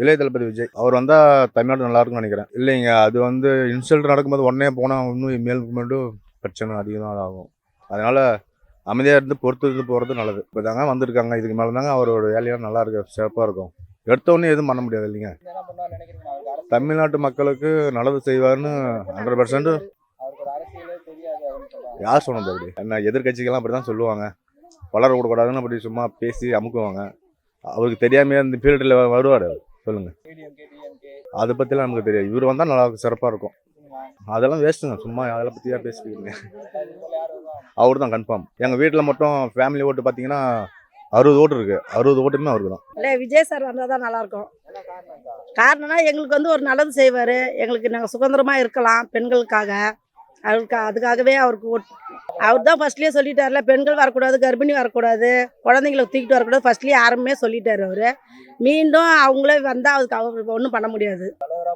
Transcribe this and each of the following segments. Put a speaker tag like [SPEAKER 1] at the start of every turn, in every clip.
[SPEAKER 1] இளைய தளபதி விஜய். அவர் வந்தால் தமிழ்நாடு நல்லா இருக்கும்னு நினைக்கிறேன். இல்லைங்க அது வந்து இன்சல்ட் நடக்கும்போது உடனே போனால் இன்னும் மேல் மட்டும் பிரச்சனை அதிகமாக ஆகும். அதனால் அமைதியாக இருந்து பொறுத்து இருந்து போகிறது நல்லது. இப்போ தாங்க வந்திருக்காங்க. இதுக்கு மேலே தாங்க அவரோட வேலையெல்லாம் நல்லா இருக்கு சிறப்பாக இருக்கும். எடுத்தவொடனே எதுவும் பண்ண முடியாது இல்லைங்க. தமிழ்நாட்டு மக்களுக்கு நல்லது செய்வார்னு ஹண்ட்ரட் பர்சன்ட் யார் சொன்னது அப்படி? என்ன எதிர்கட்சிகள்லாம் அப்படி தான் சொல்லுவாங்க. வளர விடக்கூடாதுன்னு அப்படி சும்மா பேசி அமுக்குவாங்க. அவருக்கு தெரியாமையே இந்த ஃபீல்டில் வருவார்
[SPEAKER 2] டிஎம்கே
[SPEAKER 1] அதை பற்றிலாம் நமக்கு தெரியாது. இவர் வந்தால் நல்லா சிறப்பாக இருக்கும். அதெல்லாம் வேஸ்ட்டுங்க சும்மா அதெல்லாம் பற்றி தான்
[SPEAKER 2] வருவா?
[SPEAKER 1] அவர் தான் கன்ஃபார்ம் எங்கள் வீட்டில் மட்டும் ஃபேமிலி ஓட்டு பார்த்தீங்கன்னா அறுபது ஓட்டு இருக்குது அறுபது ஓட்டுமே அவருக்கு தான்.
[SPEAKER 3] இல்லை விஜய் சார் வந்தால் தான் நல்லாயிருக்கும் காரணம்னா எங்களுக்கு வந்து ஒரு நல்லது செய்வார். எங்களுக்கு நாங்கள் சுதந்திரமாக இருக்கலாம் பெண்களுக்காக. அவருக்கு அதுக்காகவே அவருக்கு அவர் தான் ஃபர்ஸ்ட்லேயே சொல்லிட்டார்ல பெண்கள் வரக்கூடாது கர்ப்பிணி வரக்கூடாது குழந்தைங்களை தூக்கிட்டு வரக்கூடாது ஃபர்ஸ்ட்லேயே யாருமே சொல்லிட்டார் அவர். மீண்டும் அவங்களே வந்தால் அதுக்கு அவருக்கு ஒன்றும் பண்ண முடியாது.
[SPEAKER 2] தலைவரா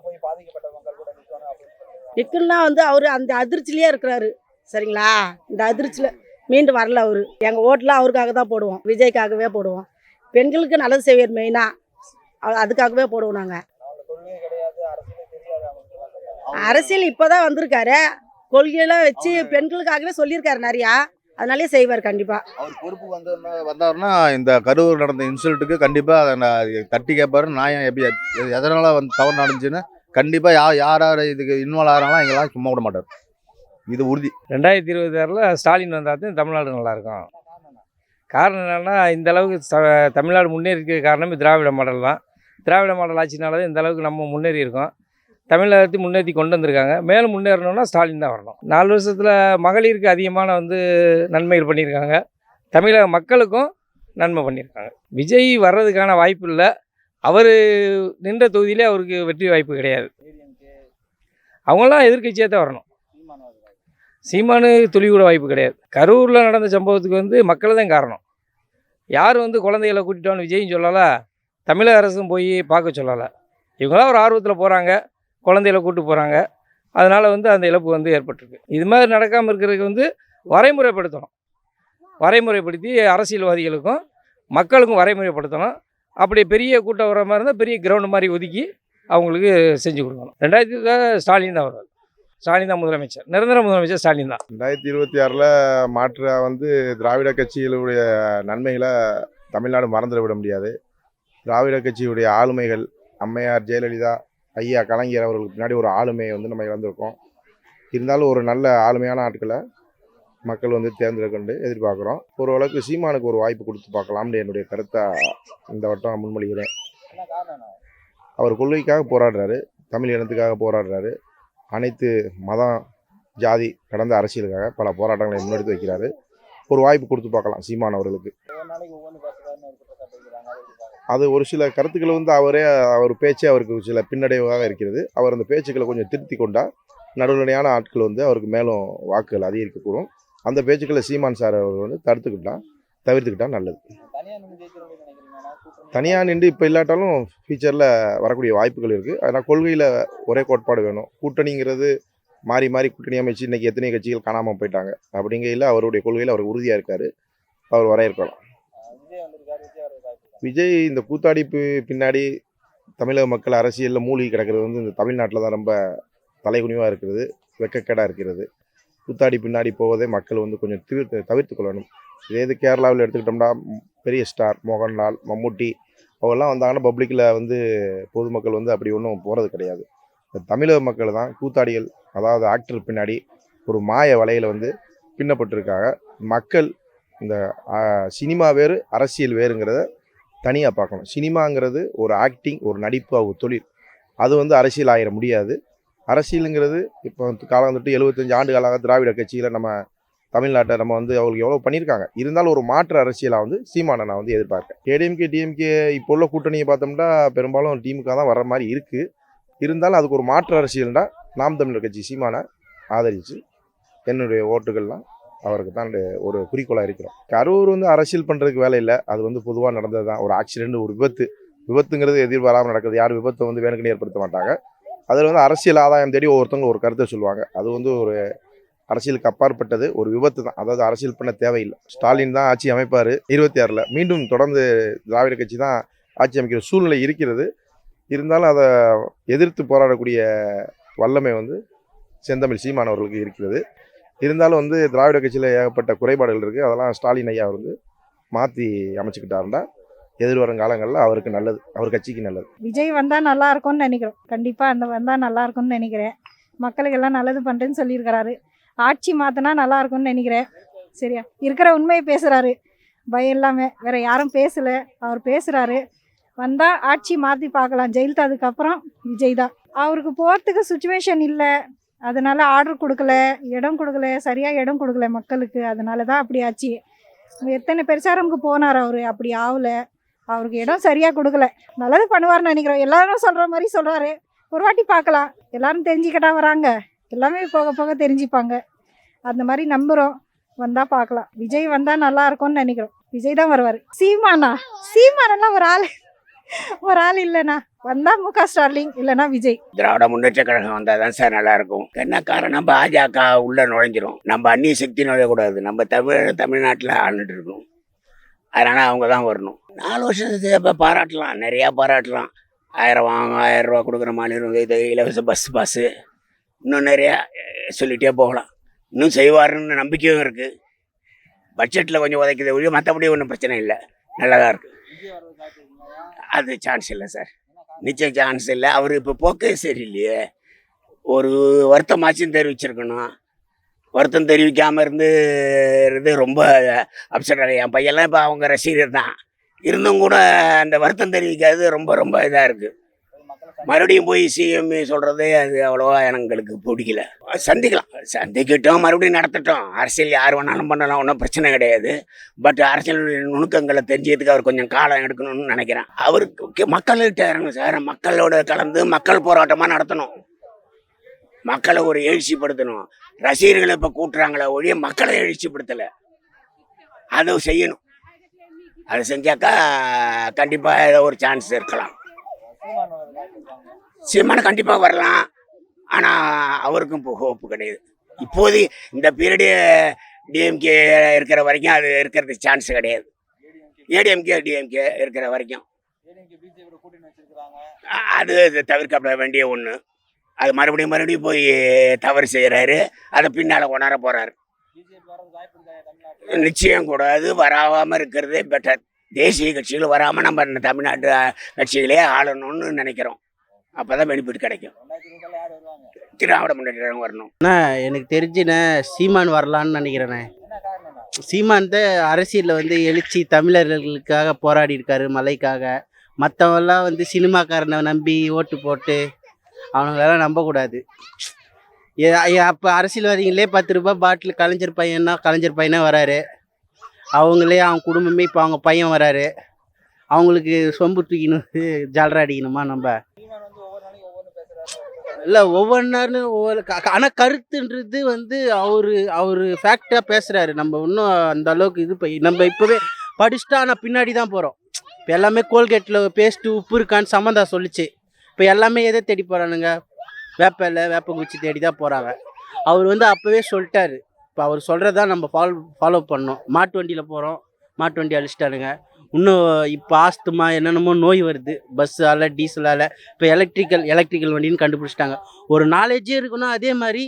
[SPEAKER 3] நிற்கணும்னா வந்து அவர் அந்த அதிர்ச்சியிலே இருக்கிறாரு. சரிங்களா? இந்த அதிர்ச்சியில் மீண்டும் வரல அவர். எங்கள் ஓட்டெலாம் அவருக்காக தான் போடுவோம். விஜய்க்காகவே போடுவோம். பெண்களுக்கு நல்லது செய்வார் மெயினாக அதுக்காகவே போடுவோம் நாங்கள்
[SPEAKER 2] அரசியல்
[SPEAKER 3] இப்போ தான் வந்திருக்காரு. கொள்கையெல்லாம் வச்சு பெண்களுக்காகவே சொல்லியிருக்காரு நிறையா. அதனாலே செய்வார் கண்டிப்பாக
[SPEAKER 1] அவர் பொறுப்பு வந்து வந்தாருன்னா இந்த கரூர் நடந்த இன்சல்ட்டுக்கு கண்டிப்பாக அதை நான் தட்டி கேட்பாரு. நான் எப்படி எதனால வந்து தவறு நடந்துச்சுன்னு கண்டிப்பாக யா யார் யார் இதுக்கு இன்வால்வ் ஆகிறாங்களோ எங்கெல்லாம் சும்மா விட மாட்டார். இது உறுதி.
[SPEAKER 4] ரெண்டாயிரத்தி இருபத்தி ஆறில் ஸ்டாலின் வந்தால் தான் தமிழ்நாடு நல்லாயிருக்கும். காரணம் என்னென்னா இந்த அளவுக்கு ச- தமிழ்நாடு முன்னேறி இருக்க காரணமே திராவிட மாடல் தான். திராவிட மாடல் ஆட்சினால தான் இந்த அளவுக்கு நம்ம முன்னேறி இருக்கோம் தமிழகத்தை முன்னேற்றி கொண்டு வந்திருக்காங்க. மேலும் முன்னேறணும்னா ஸ்டாலின் தான் வரணும். நாலு வருஷத்தில் மகளிருக்கு அதிகமான வந்து நன்மைகள் பண்ணியிருக்காங்க. தமிழக மக்களுக்கும் நன்மை பண்ணியிருக்காங்க. விஜய் வர்றதுக்கான வாய்ப்பு இல்லை. அவர் நின்ற தொகுதியிலே அவருக்கு வெற்றி வாய்ப்பு கிடையாது. அவங்களாம் எதிர்க்கட்சியாக தான் வரணும்.
[SPEAKER 2] சீமானு
[SPEAKER 4] துளி கூட வாய்ப்பு கிடையாது. கரூரில் நடந்த சம்பவத்துக்கு வந்து மக்கள் தான் காரணம். யார் வந்து குழந்தைகளை கூட்டிட்டோன்னு விஜயும் சொல்லலை. தமிழக அரசும் போய் பார்க்க சொல்லலை. இவங்களாம் ஒரு ஆர்வத்தில் போகிறாங்க குழந்தையில கூட்டு போகிறாங்க அதனால் வந்து அந்த இழப்பு வந்து ஏற்பட்டிருக்கு. இது மாதிரி நடக்காமல் இருக்கிறதுக்கு வந்து வரைமுறைப்படுத்தணும். வரைமுறைப்படுத்தி அரசியல்வாதிகளுக்கும் மக்களுக்கும் வரைமுறைப்படுத்தணும். அப்படி பெரிய கூட்டம் வர மாதிரி இருந்தால் பெரிய கிரவுண்டு மாதிரி ஒதுக்கி அவங்களுக்கு செஞ்சு கொடுக்கணும். ரெண்டாயிரத்தி ஸ்டாலின் தான் வருவார். ஸ்டாலின் தான் முதலமைச்சர். நிரந்தர முதலமைச்சர் ஸ்டாலின் தான்.
[SPEAKER 5] ரெண்டாயிரத்தி இருபத்தி ஆறில் மாற்ற வந்து திராவிட கட்சிகளுடைய நன்மைகளை தமிழ்நாடு மறந்துட விட முடியாது. திராவிட கட்சியுடைய ஆளுமைகள் அம்மையார் ஜெயலலிதா ஐயா கலைஞர் அவர்களுக்கு பின்னாடி ஒரு ஆளுமையை வந்து நம்ம இழந்திருக்கோம். இருந்தாலும் ஒரு நல்ல ஆளுமையான ஆட்களை மக்கள் வந்து தேர்ந்தெடுக்கண்டு எதிர்பார்க்குறோம். ஓரளவுக்கு சீமானுக்கு ஒரு வாய்ப்பு கொடுத்து பார்க்கலாம்னு என்னுடைய கருத்தை இந்த வட்டம் முன்மொழிகிறேன். அவர் கொள்கைக்காக போராடுறாரு தமிழ் இனத்துக்காக போராடுறாரு. அனைத்து மதம் ஜாதி கடந்த அரசியலுக்காக பல போராட்டங்களை முன்னெடுத்து வைக்கிறாரு. ஒரு வாய்ப்பு கொடுத்து பார்க்கலாம் சீமான் அவர்களுக்கு.
[SPEAKER 2] அது
[SPEAKER 5] ஒரு சில கருத்துக்களை வந்து அவரே அவர் பேச்சே அவருக்கு சில பின்னடைவாக இருக்கிறது. அவர் அந்த பேச்சுக்களை கொஞ்சம் திருத்தி கொண்டால் நடுநிலையான ஆட்கள் வந்து அவருக்கு மேலும் வாக்குகள் அதிகரிக்கக்கூடும். அந்த பேச்சுக்களை சீமான் சார் அவர் வந்து தடுத்துக்கிட்டால் தவிர்த்துக்கிட்டால் நல்லது. தனியாக நின்று இப்போ இல்லாட்டாலும் ஃபியூச்சரில் வரக்கூடிய வாய்ப்புகள் இருக்குது அதனால் கொள்கையில் ஒரே கோட்பாடு வேணும். கூட்டணிங்கிறது மாறி மாறி கூட்டணி அமைச்சு இன்றைக்கி எத்தனை கட்சிகள் காணாமல் போயிட்டாங்க. அப்படிங்கையில் அவருடைய கொள்கையில் அவர் உறுதியாக இருக்கார். அவர் வரையறுக்கலாம்
[SPEAKER 2] ஆஹ் விஜய் வந்திருக்காரு விஜய் வர வாய்ப்பு இருக்கா?
[SPEAKER 5] விஜய் இந்த கூத்தாடிப்பு பின்னாடி தமிழக மக்கள் அரசியலில் மூழ்கி கிடக்கிறது வந்து இந்த தமிழ்நாட்டில் தான் ரொம்ப தலைகுனிவாக இருக்கிறது வெக்கக்கேடாக இருக்கிறது. கூத்தாடி பின்னாடி போவதே மக்கள் வந்து கொஞ்சம் தவிர்த்து தவிர்த்து கொள்ளணும். இதே இது கேரளாவில் எடுத்துக்கிட்டோம்னா பெரிய ஸ்டார் மோகன்லால் மம்முட்டி அவெல்லாம் வந்தாங்கன்னா பப்ளிக்கில் வந்து பொதுமக்கள் வந்து அப்படி ஒன்றும் போகிறது கிடையாது. தமிழக மக்கள் தான் கூத்தாடிகள் அதாவது ஆக்டர் பின்னாடி ஒரு மாய வலையில் வந்து பின்னப்பட்டிருக்காங்க. மக்கள் இந்த சினிமா வேறு அரசியல் வேறுங்கிறத தனியாக பார்க்கணும். சினிமாங்கிறது ஒரு ஆக்டிங் ஒரு நடிப்பு ஒரு தொழில். அது வந்து அரசியல் ஆகிட முடியாது. அரசியலுங்கிறது இப்போ காலம் தொட்டு எழுபத்தஞ்சு ஆண்டு காலாக திராவிட கட்சியில் நம்ம தமிழ்நாட்டை நம்ம வந்து அவங்களுக்கு எவ்வளோ பண்ணியிருக்காங்க. இருந்தாலும் ஒரு மாற்று அரசியலாக வந்து சீமானை நான் வந்து எதிர்பார்க்கேன். ஏடிஎம்கே டிஎம்கே இப்போ உள்ள கூட்டணியை பார்த்தோம்னா பெரும்பாலும் திமுக தான் வர்ற மாதிரி இருக்குது இருந்தாலும் அதுக்கு ஒரு மாற்று அரசியல்னா நாம் தமிழர் கட்சி சீமானை ஆதரித்து என்னுடைய ஓட்டுகள்லாம் அவருக்கு தான் ஒரு குறிக்கோளாக இருக்கிறோம். கரூர் வந்து அரசியல் பண்ணுறதுக்கு வேலை இல்லை. அது வந்து பொதுவாக நடந்தது தான் ஒரு ஆக்சிடென்ட் ஒரு விபத்து. விபத்துங்கிறது எதிர்பாராமல் நடக்குது. யாரும் விபத்தை வந்து வேணுக்குன்னு ஏற்படுத்த மாட்டாங்க. அதில் வந்து அரசியல் ஆதாயம் தேடி ஒவ்வொருத்தவங்க ஒரு கருத்தை சொல்லுவாங்க. அது வந்து ஒரு அரசியலுக்கு அப்பாற்பட்டது. ஒரு விபத்து தான் அதாவது அரசியல் பண்ண தேவையில்லை. ஸ்டாலின் தான் ஆட்சி அமைப்பார் இருபத்தி ஆறில் மீண்டும் தொடர்ந்து திராவிட கட்சி தான் ஆட்சி அமைக்கிற சூழ்நிலை இருக்கிறது. இருந்தாலும் அதை எதிர்த்து போராடக்கூடிய வல்லமை வந்து செந்தமிழ் சீமானவர்களுக்கு இருக்கிறது. இருந்தாலும் வந்து திராவிட கட்சியில் ஏகப்பட்ட குறைபாடுகள் இருக்குது அதெல்லாம் ஸ்டாலின் ஐயா வந்து மாற்றி அமைச்சுக்கிட்டாருன்னா எதிர்வரும் காலங்களில் அவருக்கு நல்லது அவர் கட்சிக்கு நல்லது.
[SPEAKER 6] விஜய் வந்தால் நல்லா இருக்கும்னு நினைக்கிறோம். கண்டிப்பாக அந்த வந்தால் நல்லா இருக்கும்னு நினைக்கிறேன். மக்களுக்கு எல்லாம் நல்லது பண்ணுறேன்னு சொல்லியிருக்கிறாரு. ஆட்சி மாற்றினா நல்லா இருக்கும்னு நினைக்கிறேன். சரியா? இருக்கிற உண்மையை பேசுகிறாரு பயம் இல்லாமல் வேற யாரும் பேசலை. அவர் பேசுகிறாரு வந்தால் ஆட்சி மாற்றி பார்க்கலாம். ஜெயலலிதா அதுக்கப்புறம் விஜய் தான். அவருக்கு போகிறதுக்கு சுச்சுவேஷன் இல்லை. அதனால் ஆர்டர் கொடுக்கல இடம் கொடுக்கல சரியாக இடம் கொடுக்கல மக்களுக்கு. அதனால தான் அப்படி ஆச்சு. எத்தனை பிரச்சாரமுக்கு போனார் அவர்? அப்படி ஆகலை. அவருக்கு இடம் சரியாக கொடுக்கல. நல்லது பண்ணுவார்னு நினைக்கிறோம் எல்லாரும் சொல்கிற மாதிரி சொல்கிறாரு ஒரு வாட்டி பார்க்கலாம். எல்லாரும் தெரிஞ்சுக்கிட்டா வராங்க. எல்லாமே போக போக தெரிஞ்சுப்பாங்க. அந்த மாதிரி நம்புகிறோம் வந்தால் பார்க்கலாம். விஜய் வந்தால் நல்லா இருக்கும்னு நினைக்கிறோம். விஜய் தான் வருவார். சீமானா? சீமானெல்லாம் ஒரு ஆள். ஒரு ஆள் இல்லைண்ணா. வந்தால் மு க ஸ்டாலின் இல்லைன்னா விஜய்.
[SPEAKER 7] திராவிட முன்னேற்ற கழகம் வந்தால் தான் சார் நல்லா இருக்கும். என்ன காரணம்? பாஜக உள்ள நுழைஞ்சிரும். நம்ம அந்நிய சக்தி நுழையக்கூடாது. நம்ம தமிழ் தமிழ்நாட்டில் ஆண்டுட்டு இருக்கோம். அதனால அவங்க தான் வரணும். நாலு வருஷத்துக்கு இப்போ பாராட்டலாம். நிறையா பாராட்டலாம். ஆயிரம் வாங்க ஆயிரம் ரூபா கொடுக்குற மாநிலம் இது இலவச பஸ் பாஸு. இன்னும் நிறையா சொல்லிகிட்டே போகலாம். இன்னும் செய்வாருன்னு நம்பிக்கையும் இருக்குது பட்ஜெட்டில் கொஞ்சம் உதைக்குது ஒழிய மற்றபடி ஒன்றும் பிரச்சனை இல்லை. நல்லதாக இருக்குது அது சான்ஸ் இல்லை சார் நிச்சயம் சான்ஸ் இல்லை. அவர் இப்போ போக்கே சரியில்லையே. ஒரு வருத்தமாச்சும் தெரிவிச்சிருக்கணும். வருத்தம் தெரிவிக்காமல் இருந்து ரொம்ப அப்செட் என் பையன்லாம் இப்போ அவங்க ரசிகர் தான் இருந்தும் கூட அந்த வருத்தம் தெரிவிக்காது ரொம்ப ரொம்ப இதாக இருக்குது மறுபடியும் போய் சிஎம் சொல்கிறதே அது அவ்வளோவா எங்களுக்கு பிடிக்கல. சந்திக்கலாம். சந்திக்கிட்டோம் மறுபடியும் நடத்தட்டும். அரசியல் யார் வேணாலும் பண்ணலாம் ஒன்றும் பிரச்சனை கிடையாது. பட் அரசியல் நுணுக்கங்களை தெரிஞ்சதுக்கு அவர் கொஞ்சம் காலம் எடுக்கணும்னு நினைக்கிறேன். அவருக்கு மக்கள்கிட்ட இறங்கணும் சார். மக்களோட கலந்து மக்கள் போராட்டமாக நடத்தணும். மக்களை ஒரு எழுச்சிப்படுத்தணும். ரசிகர்களை இப்போ கூட்டுறாங்களே ஒழிய மக்களை எழுச்சிப்படுத்தலை. அதை செய்யணும். அதை செஞ்சாக்கா கண்டிப்பாக ஏதோ ஒரு சான்ஸ் இருக்கலாம்.
[SPEAKER 2] சீமான்
[SPEAKER 7] கண்டிப்பாக வரலாம். ஆனால் அவருக்கும் இப்போ ஹோப்பு கிடையாது. இப்போது இந்த பீரியடு டிஎம்கே இருக்கிற வரைக்கும் அது இருக்கிறதுக்கு சான்ஸ் கிடையாது. ஏடிஎம்கே டிஎம்கே இருக்கிற வரைக்கும். அது தவிர்க்கப்பட வேண்டிய ஒன்று அது மறுபடியும் மறுபடியும் போய் தவறு செய்கிறாரு அதை பின்னால் கொண்டாட போகிறாரு நிச்சயம் கூடாது. வராமல் இருக்கிறதே பெட்டர் தேசிய கட்சிகள் வராமல் நம்ம இந்த தமிழ்நாட்டு கட்சிகளே ஆளணும்னு நினைக்கிறோம். அப்போ தான் பெனிஃபிட் கிடைக்கும்.
[SPEAKER 2] ரெண்டாயிரத்தி இருபதுல
[SPEAKER 7] திராவிட வரணும்
[SPEAKER 8] எனக்கு தெரிஞ்சுண்ணே சீமான் வரலான்னு நினைக்கிறேண்ணே. சீமான் தான் அரசியலில் வந்து எழுச்சி தமிழர்களுக்காக போராடி இருக்காரு மலைக்காக. மற்றவெல்லாம் வந்து சினிமாக்காரனை நம்பி ஓட்டு போட்டு அவனுங்களெல்லாம் நம்பக்கூடாது. அப்போ அரசியல்வாதிகளே பத்து ரூபாய் பாட்டில் கலைஞர் பையன்னா கலைஞர் பையனே வராரு. அவங்களே அவங்க குடும்பமே இப்போ அவங்க பையன் வராரு. அவங்களுக்கு சொம்பு தூக்கின்னு ஜாலரா அடிக்கணுமா நம்ம
[SPEAKER 2] சீமான் வந்து ஒவ்வொரு நாளைக்கு ஒவ்வொன்று பேசுறாரு
[SPEAKER 8] இல்லை ஒவ்வொரு ஒவ்வொரு ஆனால் கருத்துன்றது வந்து அவரு அவர் ஃபேக்டாக பேசுகிறாரு நம்ம இன்னும் அந்த அளவுக்கு இது ப- நம்ம இப்போவே படிச்சுட்டா ஆனால் பின்னாடி தான் போகிறோம் இப்போ எல்லாமே கோல்கேட்டில் பேஸ்ட்டு உப்பு இருக்கான்னு சம்மந்தா சொல்லிச்சு. இப்போ எல்லாமே எதை தேடி போகிறானுங்க வேப்ப வேப்பங்குச்சி தேடி தான் போகிறாங்க அவர் வந்து அப்போவே சொல்லிட்டாரு. இப்போ அவர் சொல்கிறது நம்ம ஃபாலோ ஃபாலோ பண்ணோம். மாட்டு வண்டியில் போகிறோம் மாட்டு வண்டி அழிச்சிட்டானுங்க. இன்னும் இப்போ ஆஸ்துமா என்னென்னமோ நோய் வருது. பஸ்ஸால் டீசலால் இப்போ எலக்ட்ரிக்கல் எலக்ட்ரிக்கல் வண்டின்னு கண்டுபிடிச்சிட்டாங்க. ஒரு நாலேஜே இருக்கணும் அதே மாதிரி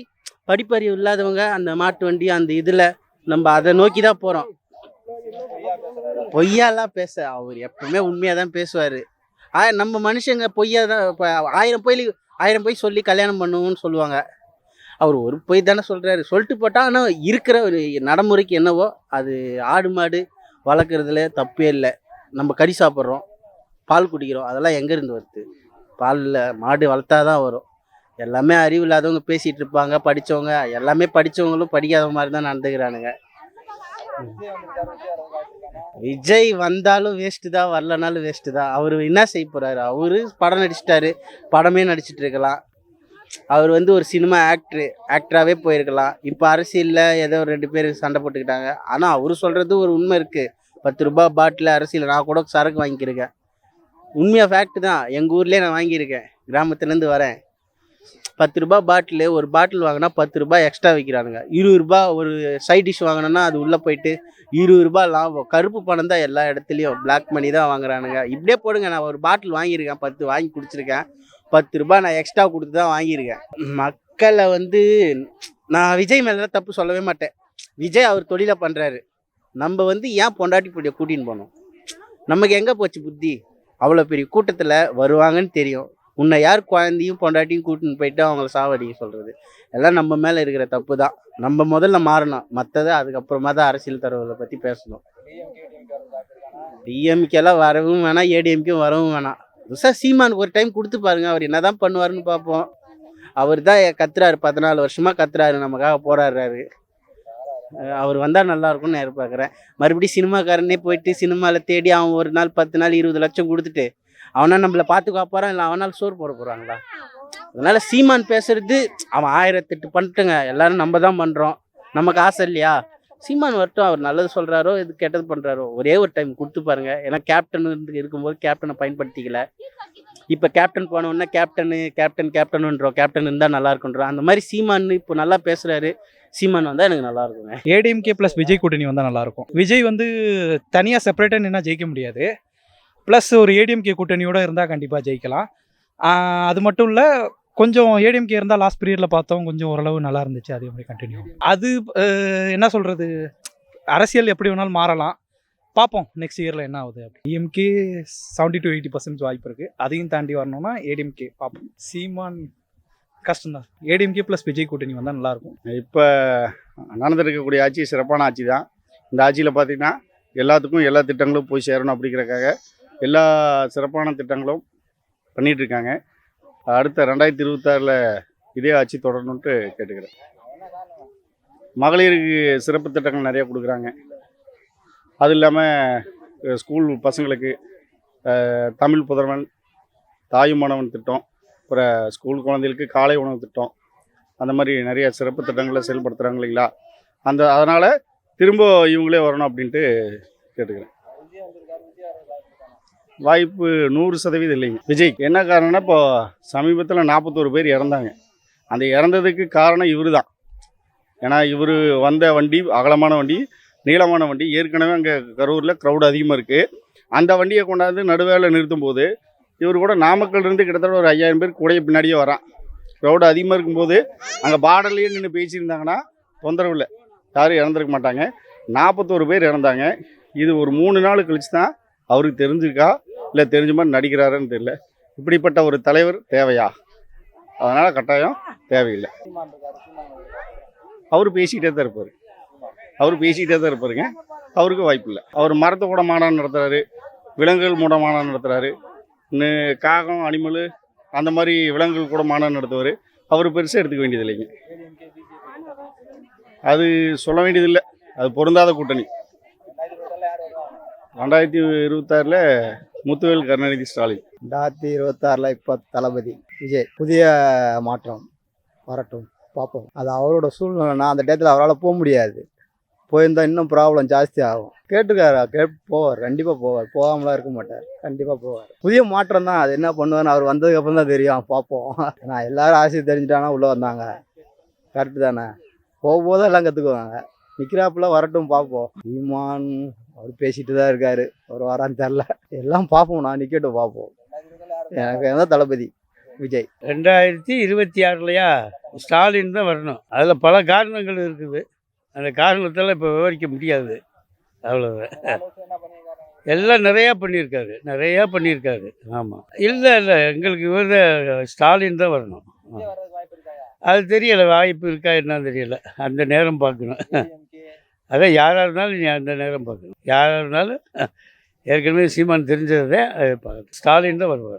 [SPEAKER 8] படிப்பறிவு இல்லாதவங்க அந்த மாட்டு வண்டி அந்த இதில் நம்ம அதை நோக்கி தான் போகிறோம் பொய்யாலாம் பேச அவர் எப்பவுமே உண்மையாக தான் பேசுவார். ஆ நம்ம மனுஷங்க பொய்யா தான் இப்போ ஆயிரம் பொய் ஆயிரம் பொய் சொல்லி கல்யாணம் பண்ணுவோம்னு சொல்லுவாங்க. அவர் ஒரு பொய் தானே சொல்கிறாரு சொல்லிட்டு போட்டால் ஆனால் இருக்கிற ஒரு நடைமுறைக்கு என்னவோ அது ஆடு மாடு வளர்க்குறதுல தப்பே இல்லை. நம்ம கறி சாப்பிட்றோம் பால் குடிக்கிறோம் அதெல்லாம் எங்கேருந்து வருது? பாலில் மாடு வளர்த்தா தான் வரும். எல்லாமே அறிவு இல்லாதவங்க பேசிகிட்டு இருப்பாங்க படித்தவங்க எல்லாமே படித்தவங்களும் படிக்காத மாதிரி தான் நடந்துக்கிறானுங்க.
[SPEAKER 2] விஜய்
[SPEAKER 8] வந்தாலும் வேஸ்ட்டு தான் வரலனாலும் வேஸ்ட்டு தான். அவர் என்ன செய்ய போகிறாரு அவர் படம் நடிச்சிட்டாரு படமே நடிச்சிட்டு இருக்கலாம். அவர் வந்து ஒரு சினிமா ஆக்டரு ஆக்டராகவே போயிருக்கலாம். இப்போ அரசியலில் ஏதோ ரெண்டு பேர் சண்டை போட்டுக்கிட்டாங்க. ஆனால் அவர் சொல்கிறது ஒரு உண்மை இருக்குது பத்து ரூபாய் பாட்டில் அரசியல் நான் கூட சரக்கு வாங்கியிருக்கேன். உண்மையாக ஃபேக்ட் தான். எங்கள் ஊர்லேயே நான் வாங்கியிருக்கேன். கிராமத்துலேருந்து வரேன். பத்து ரூபாய் பாட்டிலு ஒரு பாட்டில் வாங்கினா பத்து ரூபாய் எக்ஸ்ட்ரா விற்கிறானுங்க இருபது ரூபாய் ஒரு சைட் டிஷ் வாங்கினோன்னா அது உள்ளே போயிட்டு இருபது ரூபாய் லாபம். கருப்பு பணம் தான் எல்லா இடத்துலையும். பிளாக் மணி தான் வாங்குறானுங்க. இப்படியே போடுங்க. நான் ஒரு பாட்டில் வாங்கியிருக்கேன். பத்து வாங்கி குடிச்சிருக்கேன். பத்து ரூபாய் நான் எக்ஸ்ட்ரா கொடுத்து தான் வாங்கியிருக்கேன். மக்களை வந்து நான் விஜய் மேலே தப்பு சொல்லவே மாட்டேன். விஜய் அவர் தொழிலை பண்ணுறாரு நம்ம வந்து ஏன் பொண்டாட்டி பிடிய கூட்டின்னு போனோம்? நமக்கு எங்கே போச்சு புத்தி? அவ்வளோ பெரிய கூட்டத்தில் வருவாங்கன்னு தெரியும். உன்னை யார் குழந்தையும் பொண்டாட்டியும் கூட்டின்னு போயிட்டு அவங்கள சாவடிக்க சொல்கிறது எல்லாம் நம்ம மேலே இருக்கிற தப்பு தான் நம்ம முதல்ல மாறணும். மற்றதை அதுக்கப்புறமா தான் அரசியல் தரவுகளை பற்றி பேசணும். டிஎம்கேலாம் வரவும் வேணாம் ஏடிஎம்கேவும் வரவும் வேணாம். புதுசாக சீமானுக்கு ஒரு டைம் கொடுத்து பாருங்க. அவர் என்ன தான் பண்ணுவாருன்னு பார்ப்போம். அவர் தான் கத்துறாரு. பதினாலு வருஷமாக கத்துறாரு. நமக்காக போராடுறாரு. அவர் வந்தால் நல்லா இருக்கும்னு எதிர்பார்க்குறேன். மறுபடியும் சினிமாக்காரனே போயிட்டு சினிமாவில் தேடி அவன் ஒரு நாள் பத்து நாள் இருபது லட்சம் கொடுத்துட்டு அவனால் நம்மளை பார்த்துக்க போகிறான் இல்லை அவனால் சோறு போட போகிறாங்களா அதனால் சீமான் பேசுறது அவன் ஆயிரத்தெட்டு பண்ணிட்டுங்க. எல்லாரும் நம்ம தான் பண்ணுறோம் நமக்கு ஆசை இல்லையா? சீமான் வரட்டும் அவர் நல்லது சொல்கிறாரோ இது கெட்டது பண்ணுறாரோ ஒரே ஒரு டைம் கொடுத்து பாருங்க. ஏன்னா கேப்டன் இருக்கும்போது கேப்டனை பயன்படுத்திக்கல. இப்போ கேப்டன் போன கேப்டனு கேப்டன் கேப்டனுன்றோம் கேப்டன் இருந்தால் நல்லா இருக்குன்றோம். அந்த மாதிரி சீமான் இப்போ நல்லா பேசுகிறாரு சீமான் வந்தால் எனக்கு நல்லா இருக்குங்க.
[SPEAKER 9] ஏடிஎம்கே ப்ளஸ் விஜய் கூட்டணி வந்தால் நல்லாயிருக்கும் விஜய் வந்து தனியாக செப்பரேட்டாக நின்னா ஜெயிக்க முடியாது. ப்ளஸ் ஒரு ஏடிஎம்கே கூட்டணியோட இருந்தால் கண்டிப்பாக ஜெயிக்கலாம். அது மட்டும் இல்லை கொஞ்சம் ஏடிஎம்கே இருந்தால் லாஸ்ட் பீரியடில் பார்த்தோம் கொஞ்சம் ஓரளவு நல்லா இருந்துச்சு. அதே மாதிரி கண்டினியூ அது என்ன சொல்கிறது அரசியல் எப்படி வேணாலும் மாறலாம். பார்ப்போம் நெக்ஸ்ட் இயரில் என்ன ஆகுது DMK seventy to eighty percent வாய்ப்பு இருக்குது அதையும் தாண்டி வரணும்னா ஏடிஎம்கே பார்ப்போம். சீமான் கஷ்டம்தான். ஏடிஎம்கே ப்ளஸ் விஜய் கூட்டணி வந்தால் நல்லாயிருக்கும்
[SPEAKER 10] இப்போ நடந்திருக்கக்கூடிய ஆட்சி சிறப்பான ஆட்சி தான் இந்த ஆட்சியில் பார்த்தீங்கன்னா எல்லாத்துக்கும் எல்லா திட்டங்களும் போய் சேரணும் அப்படிங்கிறக்காக எல்லா சிறப்பான திட்டங்களும் பண்ணிகிட்ருக்காங்க அடுத்த ரெண்டாயிரத்தி இருபத்தாறில் இதே ஆட்சி தொடரணுன்ட்டு கேட்டுக்கிறேன். மகளிருக்கு சிறப்பு திட்டங்கள் நிறைய கொடுக்குறாங்க. அது இல்லாமல் ஸ்கூல் பசங்களுக்கு தமிழ் புதல்வன் தாயுமானவன் திட்டம் அப்புறம் ஸ்கூல் குழந்தைகளுக்கு காலை உணவு திட்டம். அந்த மாதிரி நிறைய சிறப்பு திட்டங்களை செயல்படுத்துகிறாங்க இல்லைங்களா? அந்த அதனால் திரும்ப இவங்களே வரணும் அப்படின்ட்டு கேட்டுக்கிறேன்.
[SPEAKER 2] வாய்ப்பு
[SPEAKER 10] நூறு சதவீதம் இல்லைங்க. விஜய் என்ன காரணம்னா இப்போ சமீபத்தில் நாற்பத்தோரு பேர் இறந்தாங்க. அந்த இறந்ததுக்கு காரணம் இவர் தான் ஏன்னா இவர் வந்த வண்டி அகலமான வண்டி நீளமான வண்டி. ஏற்கனவே அங்கே கரூரில் க்ரௌடு அதிகமாக இருக்குது அந்த வண்டியை கொண்டாந்து நடுவேல நிறுத்தும் போது இவர் கூட நாமக்கல் இருந்து கிட்டத்தட்ட ஒரு ஐயாயிரம் பேர் கூடைய பின்னாடியே வரான். க்ரௌடு அதிகமாக இருக்கும்போது அங்கே பார்டர்லேயே நின்று பேசியிருந்தாங்கன்னா தொந்தரவு இல்லை. யாரும் இறந்துருக்க மாட்டாங்க. நாற்பத்தோரு பேர் இறந்தாங்க. இது ஒரு மூணு நாள் கழிச்சு தான் அவருக்கு தெரிஞ்சிருக்கா? இல்லை தெரிஞ்ச மாதிரி நடிக்கிறாருன்னு தெரியல. இப்படிப்பட்ட ஒரு தலைவர் தேவையா? அதனால் கட்டாயம் தேவையில்லை. அவர் பேசிக்கிட்டே தான் இருப்பார். அவர் பேசிக்கிட்டே தான் இருப்பாருங்க. அவருக்கு வாய்ப்பு இல்லை. அவர் மரத்தை கூட மாநாடு நடத்துகிறாரு விலங்குகள் மூட மாநாடு நடத்துகிறாரு காகம் அனிமல் அந்த மாதிரி விலங்குகள் கூட மாநாடு நடத்துவார். அவர் பெருசாக எடுத்துக்க வேண்டியது இல்லைங்க. அது சொல்ல வேண்டியதில்லை. அது பொருந்தாத கூட்டணி.
[SPEAKER 2] ரெண்டாயிரத்தி இருபத்தாறில்
[SPEAKER 10] முத்துவேல் கருணாநிதி ஸ்டாலின்.
[SPEAKER 11] ரெண்டாயிரத்தி இருபத்தாறில் இப்போ தளபதி. விஜய் புதிய மாற்றம் வரட்டும் பார்ப்போம். அது அவரோட சூழ்நிலைனா அந்த டயத்தில் அவரால் போக முடியாது. போயிருந்தா இன்னும் ப்ராப்ளம் ஜாஸ்தி ஆகும். கேட்டுக்காரா கேட் போவார் கண்டிப்பாக போவார். போகாமலாம் இருக்க மாட்டார். கண்டிப்பாக போவார். புதிய மாற்றம் தான். அது என்ன பண்ணுவார்னு அவர் வந்ததுக்கு அப்புறம் தான் தெரியும். பார்ப்போம். நான் எல்லாரும் ஆசை தெரிஞ்சுட்டானா உள்ளே வந்தாங்க. கரெக்டு தானே? போகும்போது எல்லாம் கற்றுக்குவாங்க நிற்கிறாப்புல வரட்டும் பார்ப்போம். ஈமான் அவர் பேசிட்டு தான் இருக்காரு. அவர் வரான்னு தெரில எல்லாம் பார்ப்போம். நான் நிற்கட்டும் பார்ப்போம். எனக்கு தான் தளபதி? விஜய்.
[SPEAKER 12] ரெண்டாயிரத்தி இருபத்தி ஆறுலையா ஸ்டாலின் தான் வரணும். அதில் பல காரணங்கள் இருக்குது. அந்த காரணத்தில் இப்போ விவரிக்க முடியாது. அவ்வளோதான் எல்லாம் நிறையா பண்ணியிருக்காரு. நிறையா பண்ணியிருக்காரு. ஆமாம் இல்லை இல்லை. எங்களுக்கு இவர் ஸ்டாலின் தான் வரணும். அது தெரியலை. வாய்ப்பு இருக்கா என்னன்னு தெரியல. அந்த நேரம் பார்க்கணும். அதான் யாராக இருந்தாலும் நீ அந்த நேரம் பார்க்கணும். யாராக இருந்தாலும் ஏற்கனவே சீமான் தெரிஞ்சதை பார்க்கணும். ஸ்டாலின் தான் வருவார்.